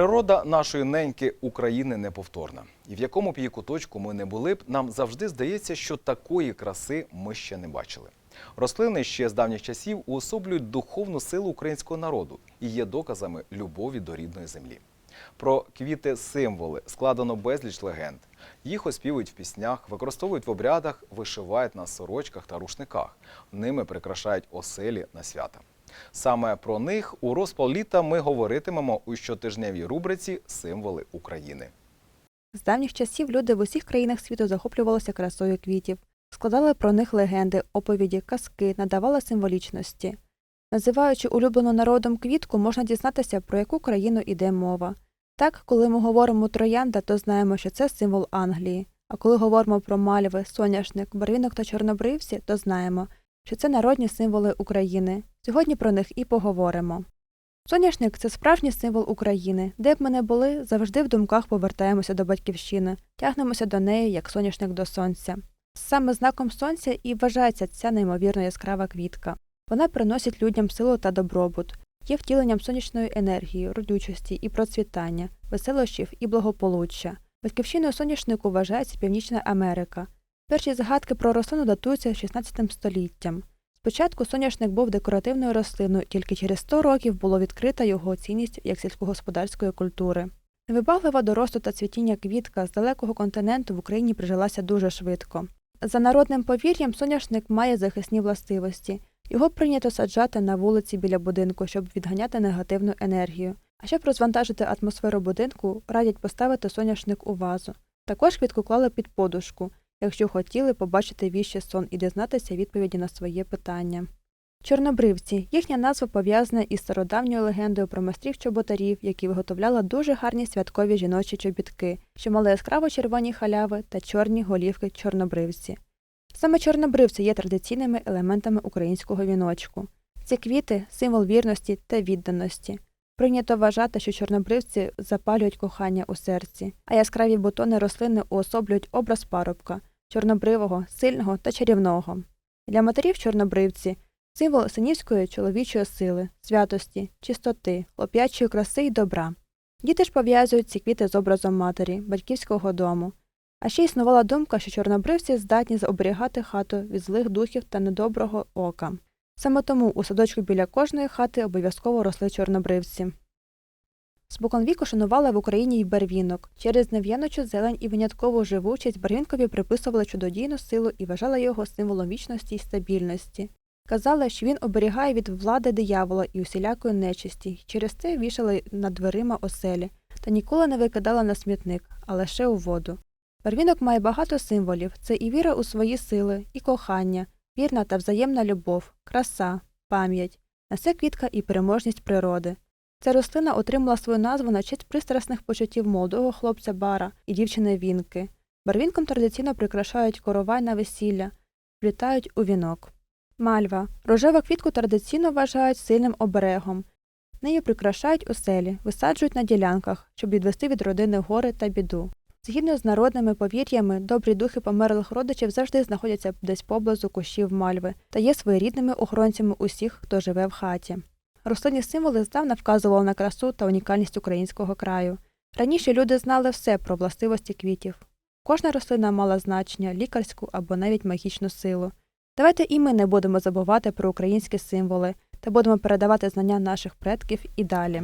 Природа нашої неньки України неповторна. І в якому б її куточку ми не були б, нам завжди здається, що такої краси ми ще не бачили. Рослини ще з давніх часів уособлюють духовну силу українського народу і є доказами любові до рідної землі. Про квіти-символи складено безліч легенд. Їх оспівують в піснях, використовують в обрядах, вишивають на сорочках та рушниках. Ними прикрашають оселі на свята. Саме про них у розпал літа ми говоритимемо у щотижневій рубриці Символи України. З давніх часів люди в усіх країнах світу захоплювалися красою квітів, складали про них легенди, оповіді, казки, надавали символічності. Називаючи улюблену народом квітку, можна дізнатися, про яку країну йде мова. Так, коли ми говоримо троянда, то знаємо, що це символ Англії. А коли говоримо про мальви, соняшник, барвінок та чорнобривці, то знаємо, що це народні символи України. Сьогодні про них і поговоримо. Соняшник це справжній символ України. Де б ми не були, завжди в думках повертаємося до батьківщини, тягнемося до неї, як соняшник до сонця. Саме знаком сонця і вважається ця неймовірно яскрава квітка. Вона приносить людям силу та добробут, є втіленням сонячної енергії, родючості і процвітання, веселощів і благополуччя. Батьківщиною соняшнику вважається Північна Америка. Перші згадки про рослину датуються 16 століттям. Спочатку соняшник був декоративною рослиною, тільки через 100 років було відкрита його цінність як сільськогосподарської культури. Невибаглива до росту та цвітіння квітка з далекого континенту в Україні прижилася дуже швидко. За народним повір'ям, соняшник має захисні властивості. Його прийнято саджати на вулиці біля будинку, щоб відганяти негативну енергію. А щоб розвантажити атмосферу будинку, радять поставити соняшник у вазу. Також квітку клали під подушку, якщо хотіли побачити віщий сон і дізнатися відповіді на своє питання. Чорнобривці їхня назва пов'язана із стародавньою легендою про майстрів чоботарів, які виготовляли дуже гарні святкові жіночі чобітки, що мали яскраво червоні халяви та чорні голівки чорнобривці. Саме чорнобривці є традиційними елементами українського віночку. Ці квіти символ вірності та відданості. Прийнято вважати, що чорнобривці запалюють кохання у серці, а яскраві бутони рослини уособлюють образ парубка чорнобривого, сильного та чарівного. Для матерів чорнобривці символ синівської чоловічої сили, святості, чистоти, хлоп'ячої краси й добра. Діти ж пов'язують ці квіти з образом матері, батьківського дому. А ще існувала думка, що чорнобривці здатні оберігати хату від злих духів та недоброго ока. Саме тому у садочку біля кожної хати обов'язково росли чорнобривці. Споконвіку шанували в Україні й барвінок. Через нев'яночу зелень і виняткову живучість барвінкові приписували чудодійну силу і вважали його символом вічності й стабільності. Казали, що він оберігає від влади диявола і усілякої нечисті, через це вішали над дверима оселі, та ніколи не викидали на смітник, а лише у воду. Барвінок має багато символів це і віра у свої сили, і кохання, вірна та взаємна любов, краса, пам'ять, несе квітка і переможність природи. Ця рослина отримала свою назву на честь пристрасних почуттів молодого хлопця Бара і дівчини Вінки. Барвінком традиційно прикрашають коровай на весілля, вплітають у вінок. Мальва. Рожеву квітку традиційно вважають сильним оберегом. Нею прикрашають оселі, висаджують на ділянках, щоб відвести від родини гори та біду. Згідно з народними повір'ями, добрі духи померлих родичів завжди знаходяться десь поблизу кущів мальви та є своєрідними охоронцями усіх, хто живе в хаті. Рослинні символи здавна вказували на красу та унікальність українського краю. Раніше люди знали все про властивості квітів. Кожна рослина мала значення, лікарську або навіть магічну силу. Давайте і ми не будемо забувати про українські символи та будемо передавати знання наших предків і далі.